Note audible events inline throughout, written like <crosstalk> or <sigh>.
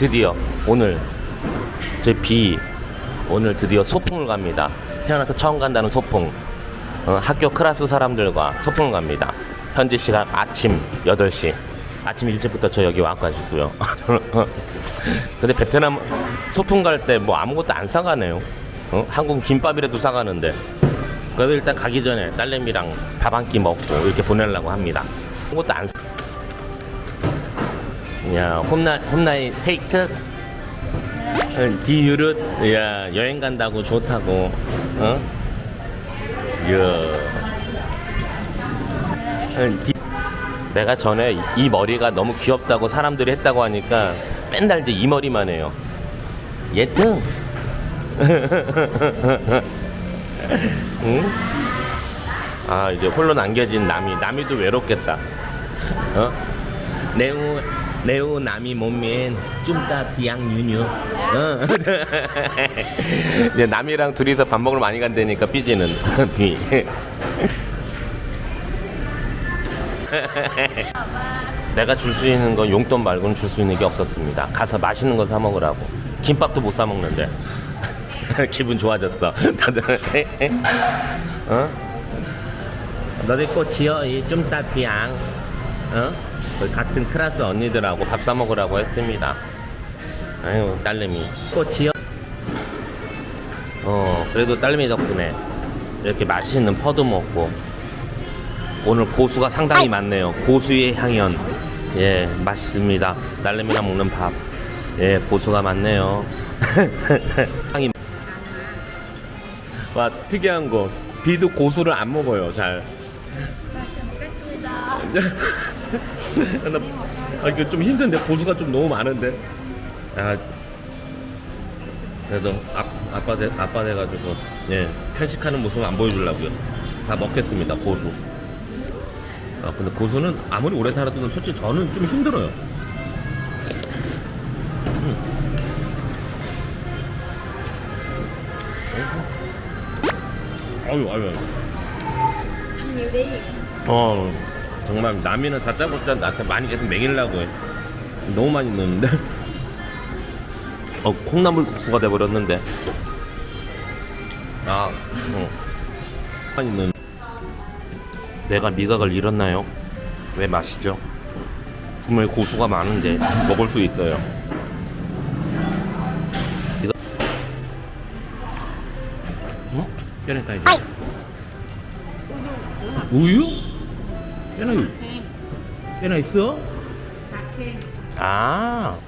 드디어 오늘 제 비 오늘 드디어 소풍을 갑니다. 태어나서 처음 간다는 소풍. 어, 학교 클래스 사람들과 소풍을 갑니다. 현지 시각 아침 8시. 아침 일찍부터 저 여기 와가지고요. <laughs> 근데 베트남 소풍 갈 때 뭐 아무것도 안 싸가네요. 어? 한국 김밥이라도 싸가는데. 그래도 일단 가기 전에 딸내미랑 밥 한 끼 먹고 이렇게 보내려고 합니다. 아무것도 안 사. 야, 홈나, 홈나이 테이크? 디유릇? 야, 여행 간다고 좋다고. 어? 야. 디... 내가 전에 이 머리가 너무 귀엽다고 사람들이 했다고 하니까 맨날 이제 이 머리만 해요. 예등. <laughs> 응? 아 이제 홀로 남겨진 남이 남이도 외롭겠다. 어? 네우 네우 남이 몸면 좀따 비양 유뉴. 어? <laughs> 이제 남이랑 둘이서 밥 먹으러 많이 간다니까 삐지는 <laughs> 비. <laughs> 내가 줄 수 있는 건 용돈 말고는 줄 수 있는 게 없었습니다. 가서 맛있는 거 사 먹으라고. 김밥도 못 사 먹는데. 기분 좋아졌어. 다들. 어? 너네 꽃이요? 이좀 따 비양. 어? 그 같은 클래스 언니들하고 밥 사 먹으라고 했습니다. 아유, 딸내미. 꽃이요? 어, 그래도 딸내미 덕분에 이렇게 맛있는 퍼도 먹고 오늘 고수가 상당히 많네요. 고수의 향연. 예, 맛있습니다. 딸내미랑 먹는 밥. 예, 고수가 많네요. <laughs> 향이. 와, 특이한 거. 비도 고수를 안 먹어요, 잘. 먹겠습니다. <laughs> <laughs> 나, 아, 이거 좀 힘든데, 고수가 좀 너무 많은데. 아, 그래도 아, 아빠 돼, 아빠 돼가지고, 예, 편식하는 모습 안 보여주려고요. 다 먹겠습니다, 고수. 아, 근데 고수는 아무리 오래 살아도 솔직히 저는 좀 힘들어요. 음. 아유, 아유, 아유. 어, 정말 남이는 다 짜고 짜 나한테 많이 계속 먹이려고 해. 너무 많이 넣는데. 어, 콩나물 국수가 돼버렸는데. 아, 어. 많이 넣는. 내가 미각을 잃었나요? 왜 맛이죠? 분명히 고수가 많은데 먹을 수 있어요. 이거. 어? 깨내까 이제. 우유? 깨나 깨나 있어? 아,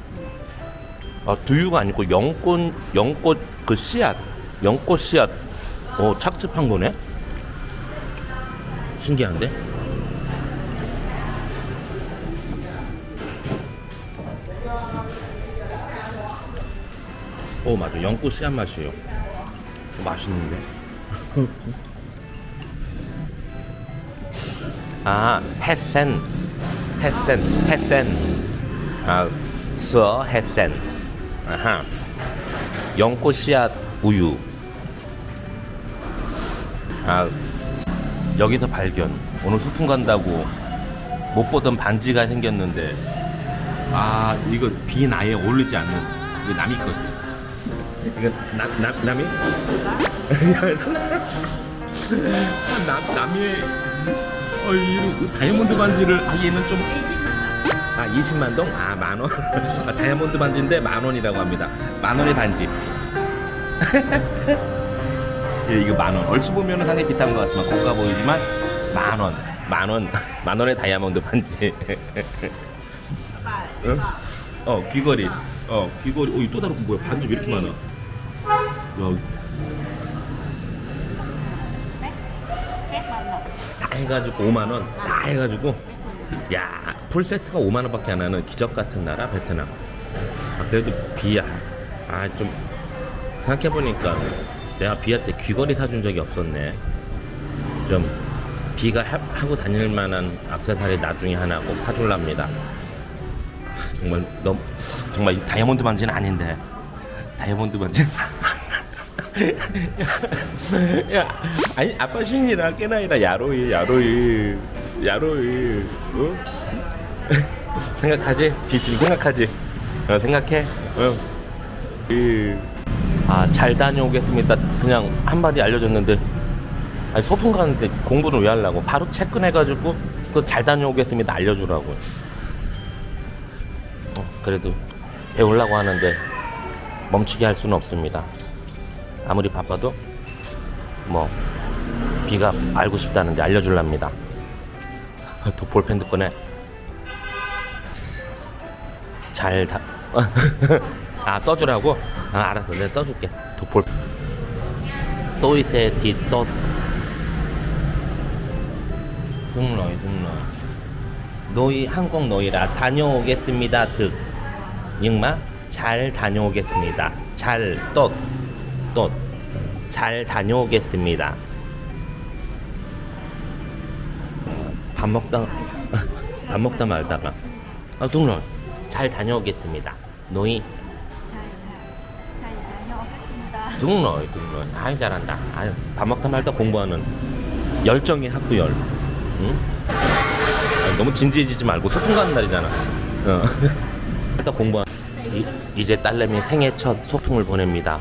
아 두유가 아니고 연꽃 연꽃 그 씨앗 연꽃 씨앗. 어 착즙한 거네? 신기한데? 오 맞아. 연꽃 씨앗 맛이에요. 어, 맛있는데 <laughs> 아 햇센. 햇센 햇센. 아서 햇센. 아하. 연꽃 씨앗 우유. 아 여기서 발견. 오늘 소풍 간다고 못 보던 반지가 생겼는데. 아 이거 빈 아예 어울리지 않는. 이거 남이 거지. 이거 남, 남, 남이? <laughs> 남, 남이 어, 이 다이아몬드 반지를 아 얘는 좀 아, 20만 동? 아, 만 원? <laughs> 아, 다이아몬드 반지인데 만 원이라고 합니다. 만 원의 반지. <laughs> 예, 이거 만 원. 얼추 보면은 상당히 비싼 것 같지만 고가 보이지만 만 원. 만 원. <laughs> 만 원의 다이아몬드 반지. 응? 어, 귀걸이. 어, 귀걸이. 어, 이 또 다른 거 뭐야? 반지 왜 이렇게 많아? 야? 다 해가지고 5만 원. 다 해가지고 야, 풀 세트가 5만 원밖에 안 하는 기적 같은 나라 베트남. 아, 그래도 비야. 아, 좀 생각해 보니까 내가 비한테 귀걸이 사준 적이 없었네. 좀 비가 하, 하고 다닐 만한 악세사리 나중에 하나 꼭 사줄랍니다. 아, 정말 너무 정말 이 다이아몬드 반지는 아닌데 다이아몬드 반지. 야, 아니 아빠 신이라 깨나이라 야로이 야로이 야로이 어? <laughs> 생각하지? 빛을 생각하지? 어, 생각해? 아, 잘 다녀오겠습니다. 그냥 한마디 알려줬는데, 아니, 소풍 가는데 공부는 왜 하려고? 바로 체크해가지고, 그 잘 다녀오겠습니다. 알려주라고. 어, 그래도 배우려고 하는데, 멈추게 할 수는 없습니다. 아무리 바빠도, 뭐, 비가 알고 싶다는데 알려줄랍니다. <laughs> 또 볼펜 도 꺼내. 잘 다. <laughs> 아 써주라고? 아 알았어 내가 써줄게. 도볼. 또이세 디또. 등로이 등로. 노이 한국 노이라 다녀오겠습니다 득. 잉마 잘 다녀오겠습니다. 잘 또 또잘 다녀오겠습니다. 밥 먹다 <laughs> 밥 먹다 말다가 아 동로 잘 다녀오겠습니다. 노이 잘, 잘 다녀오겠습니다. 동로 동로 아이 잘한다. 아유 밥 먹다 말다 공부하는 열정의 학구열. 응? 아니, 너무 진지해지지 말고 소풍 가는 날이잖아. 어. <laughs> 일단 공부. 이, 이제 딸내미 생애 첫 소풍을 보냅니다.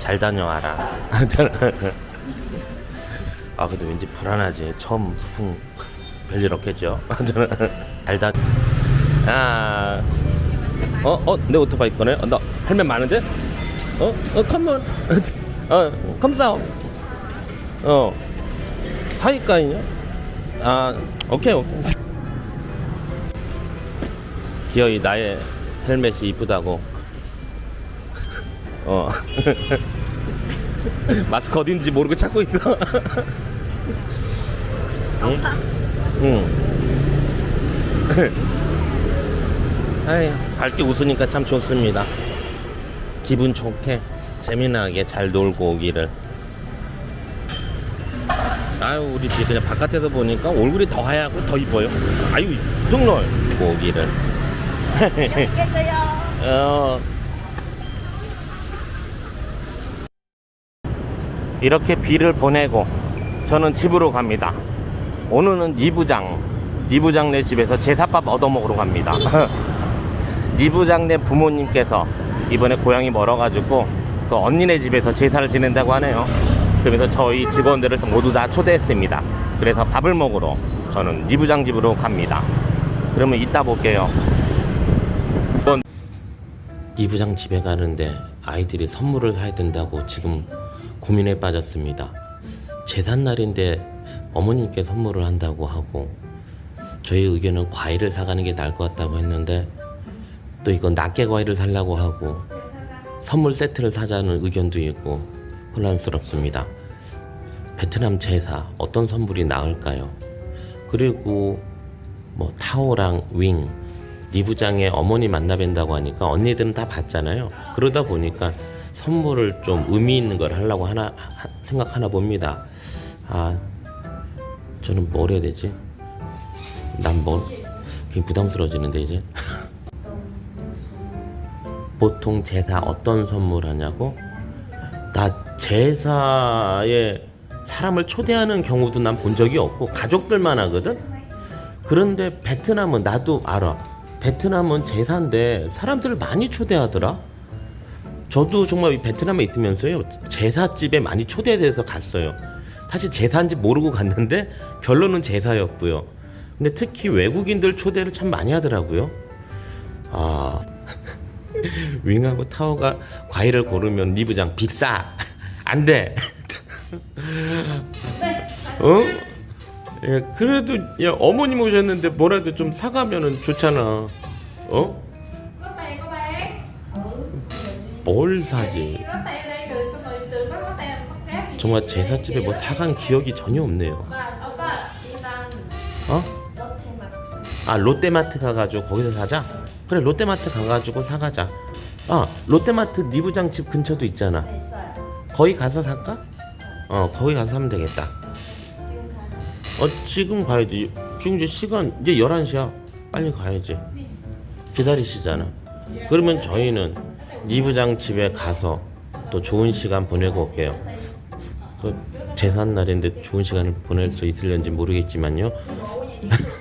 잘 다녀와라. <laughs> 아 근데 왠지 불안하지. 처음 소풍 별일 없겠죠. <laughs> 잘 다. 아. 어, 어, 내 오토바이 거네. 어, 나 헬멧 많은데? 어, 어, 컴온. <laughs> 어, 컴싸오. 어, 하이까이냐? 아, 오케이, 오케이. 기어이 나의 헬멧이 이쁘다고. 어. <laughs> 마스크 어딘지 모르고 찾고 있어. <laughs> 응? 응. <laughs> 아이, 밝게 웃으니까 참 좋습니다. 기분 좋게 재미나게 잘 놀고 오기를. 아유 우리 집 그냥 바깥에서 보니까 얼굴이 더 하얗고 더 이뻐요. 아유 등놀 오기를. 알겠어요. 어. 이렇게 비를 보내고 저는 집으로 갑니다. 오늘은 이부장, 이부장네 집에서 제사밥 얻어먹으러 갑니다. <laughs> 이부장네 부모님께서 이번에 고향이 멀어가지고 그 언니네 집에서 제사를 지낸다고 하네요. 그래서 저희 직원들을 모두 다 초대했습니다. 그래서 밥을 먹으러 저는 이부장 집으로 갑니다. 그러면 이따 볼게요. 이부장 집에 가는데 아이들이 선물을 사야 된다고 지금 고민에 빠졌습니다. 제삿날인데 어머님께 선물을 한다고 하고 저희 의견은 과일을 사가는 게 나을 것 같다고 했는데 또 이건 낱개 과일을 살라고 하고 선물 세트를 사자는 의견도 있고 혼란스럽습니다. 베트남 제사 어떤 선물이 나을까요? 그리고 뭐 타오랑 윙 니부장의 어머니 만나 뵌다고 하니까 언니들은 다 봤잖아요. 그러다 보니까 선물을 좀 의미 있는 걸 하려고 하나 하- 생각하나 봅니다. 아 저는 뭘 해야 되지? 난뭘 굉장히 부담스러워지는데 이제 <laughs> 보통 제사 어떤 선물 하냐고? 나 제사에 사람을 초대하는 경우도 난 본 적이 없고 가족들만 하거든. 그런데 베트남은 나도 알아. 베트남은 제사인데 사람들을 많이 초대하더라. 저도 정말 이 베트남에 있으면서요 제사집에 많이 초대돼서 갔어요. 사실 제사인지 모르고 갔는데 결론은 제사였고요. 근데 특히 외국인들 초대를 참 많이 하더라고요. 아 <laughs> 윙하고 타워가 과일을 고르면 리부장 빅사 안 돼. 어? 예, 그래도 야 어머님 오셨는데 뭐라도 좀 사가면은 좋잖아. 어? Cáp gì 정말 제사집에 뭐 사간 기억이 전혀 없네요. 어? 아 롯데마트 가가지고 거기서 사자. 그래 롯데마트 가가지고 사가자. 아 롯데마트 니부장 집 근처도 있잖아. 거기 가서 살까? 어 거기 가서 사면 되겠다. 어 지금 가야지. 지금 이제 시간 이제 11시야. 빨리 가야지. 기다리시잖아. 그러면 저희는 니부장 집에 가서 또 좋은 시간 보내고 올게요. 그 제삿날인데 좋은 시간을 보낼 수 있을런지 모르겠지만요. <laughs>